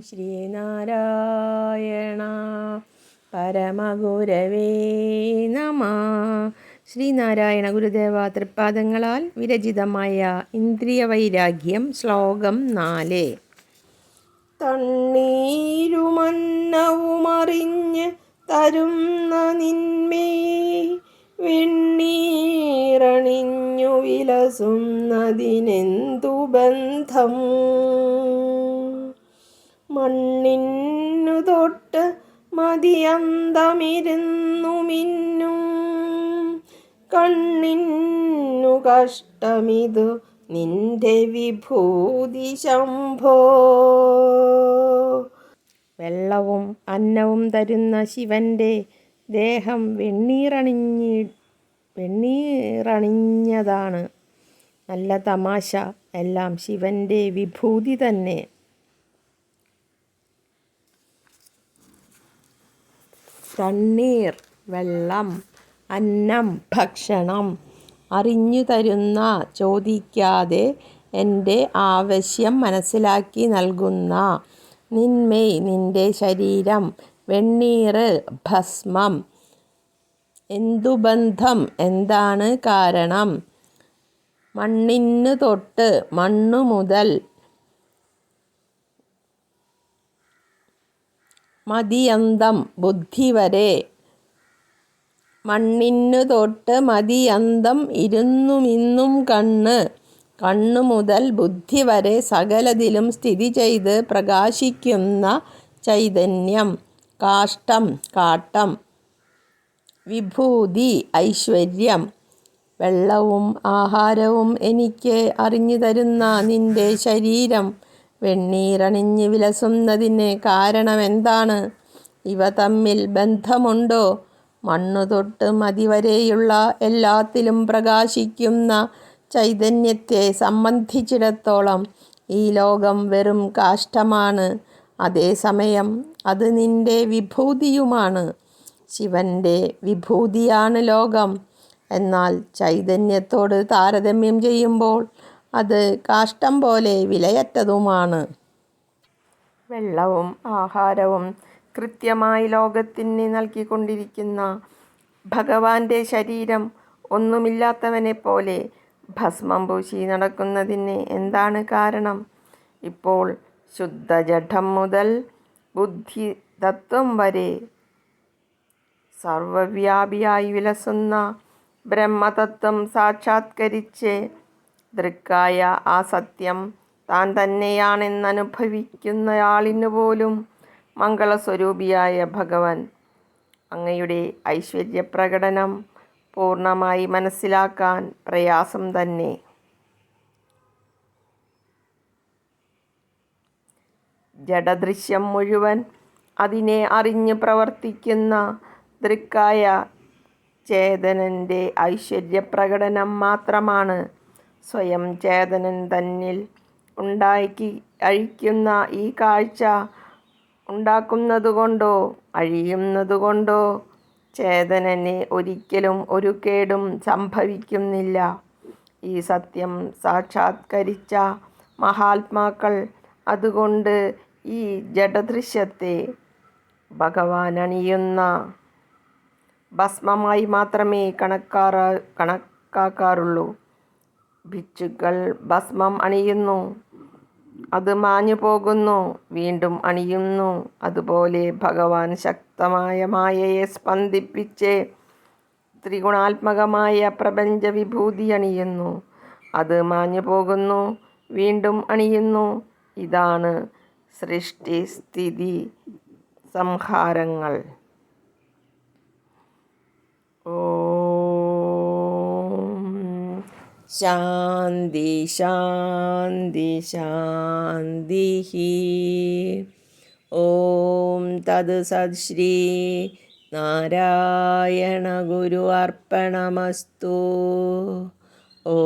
ശ്രീനാരായണ. പരമഗുരവേ നമ. ശ്രീനാരായണ ഗുരുദേവ തൃപ്പാദങ്ങളാൽ വിരചിതമായ ഇന്ദ്രിയ വൈരാഗ്യം ശ്ലോകം നാല്. തണ്ണീരുമന്നവുമറിഞ്ഞ് തരുന്ന നിന്മേ വെണ്ണീറണിഞ്ഞു വിലസുന്നതിനെന്തു ബന്ധം? മണ്ണിന്നു തൊട്ട് മതിയന്തമിരുന്നു മിന്നും. കണ്ണിന്നു കഷ്ടമിതു നിന്റെ വിഭൂതി ശംഭോ. വെള്ളവും അന്നവും തരുന്ന ശിവന്റെ ദേഹം വെണ്ണീറണിഞ്ഞി വെണ്ണീറണിഞ്ഞതാണ്. നല്ല തമാശ. എല്ലാം ശിവന്റെ വിഭൂതി തന്നെ. തണ്ണീർ വെള്ളം അന്നം ഭക്ഷണം അറിഞ്ഞു തരുന്ന ചോദിക്കാതെ എന്റെ ആവശ്യം മനസ്സിലാക്കി നൽകുന്ന നിന്മേയ് നിന്റെ ശരീരം വെണ്ണീറ് ഭസ്മം എന്തു ബന്ധം എന്താണ് കാരണം? മണ്ണിന് തൊട്ട് മണ്ണു മുതൽ മതിയന്തം ബുദ്ധി വരെ മണ്ണിനു തൊട്ട് മതിയന്തം ഇരുന്നുമിന്നും കണ്ണ്. കണ്ണു മുതൽ ബുദ്ധി വരെ സകലതിലും സ്ഥിതി ചെയ്ത് പ്രകാശിക്കുന്ന ചൈതന്യം. കാഷ്ടം കാട്ടം. വിഭൂതി ഐശ്വര്യം. വെള്ളവും ആഹാരവും എനിക്ക് അറിഞ്ഞു തരുന്ന നിന്റെ ശരീരം. വെണ്ണീറണിഞ്ഞ് വിലസുന്നതിന് കാരണമെന്താണ്? ഇവ തമ്മിൽ ബന്ധമുണ്ടോ? മണ്ണു തൊട്ട് മതിവരെയുള്ള എല്ലാത്തിലും പ്രകാശിക്കുന്ന ചൈതന്യത്തെ സംബന്ധിച്ചിടത്തോളം ഈ ലോകം വെറും കാഷ്ടമാണ് അതേസമയം അത് നിന്റെ വിഭൂതിയുമാണ്. ശിവന്റെ വിഭൂതിയാണ് ലോകം. എന്നാൽ ചൈതന്യത്തോട് താരതമ്യം ചെയ്യുമ്പോൾ അത് കാഷ്ടം പോലെ വിലയറ്റതുമാണ്. വെള്ളവും ആഹാരവും കൃത്യമായി ലോകത്തിന് നൽകിക്കൊണ്ടിരിക്കുന്ന ഭഗവാന്റെ ശരീരം ഒന്നുമില്ലാത്തവനെ പോലെ ഭസ്മം പൂശി നടക്കുന്നതിന് എന്താണ് കാരണം? ഇപ്പോൾ ശുദ്ധജഠം മുതൽ ബുദ്ധി തത്വം വരെ സർവവ്യാപിയായി വിലസുന്ന ബ്രഹ്മതത്വം സാക്ഷാത്കരിച്ച് ദൃക്കായ ആ സത്യം താൻ തന്നെയാണെന്നനുഭവിക്കുന്നയാളിനു പോലും മംഗളസ്വരൂപിയായ ഭഗവാൻ. അങ്ങയുടെ ഐശ്വര്യപ്രകടനം പൂർണമായി മനസ്സിലാക്കാൻ പ്രയാസം തന്നെ. ജഡദൃശ്യം മുഴുവൻ അതിനെ അറിഞ്ഞ് പ്രവർത്തിക്കുന്ന ദൃക്കായ ചേതനന്റെ ഐശ്വര്യപ്രകടനം മാത്രമാണ് സ്വയം ചേതനൻ തന്നിൽ ഉണ്ടാക്കി അഴിക്കുന്ന ഈ കാഴ്ച ഉണ്ടാക്കുന്നതുകൊണ്ടോ അഴിയുന്നതുകൊണ്ടോ ചേതനന് ഒരിക്കലും ഒരു കേടും സംഭവിക്കുന്നില്ല. ഈ സത്യം സാക്ഷാത്കരിച്ച മഹാത്മാക്കൾ അതുകൊണ്ട് ഈ ജഡദൃശ്യത്തെ ഭഗവാൻ അണിയുന്ന ഭസ്മമായി മാത്രമേ കണക്കാറ കണക്കാക്കാറുള്ളൂ. ഭിക്ഷുക്കൾ ഭസ്മം അണിയുന്നു. അത് മാഞ്ഞു പോകുന്നു. വീണ്ടും അണിയുന്നു. അതുപോലെ ഭഗവാൻ ശക്തമായ മായയെ സ്പന്ദിപ്പിച്ച് ത്രിഗുണാത്മകമായ പ്രപഞ്ച വിഭൂതി അണിയുന്നു. അത് മാഞ്ഞു പോകുന്നു. വീണ്ടും അണിയുന്നു. ഇതാണ് സൃഷ്ടി സ്ഥിതി സംഹാരങ്ങൾ ശാന്തി ശാന്തി ശാന്തി ഓം തത് സത് ശ്രീ നാരായണ ഗുരു അർപ്പണമസ്തു. ഓ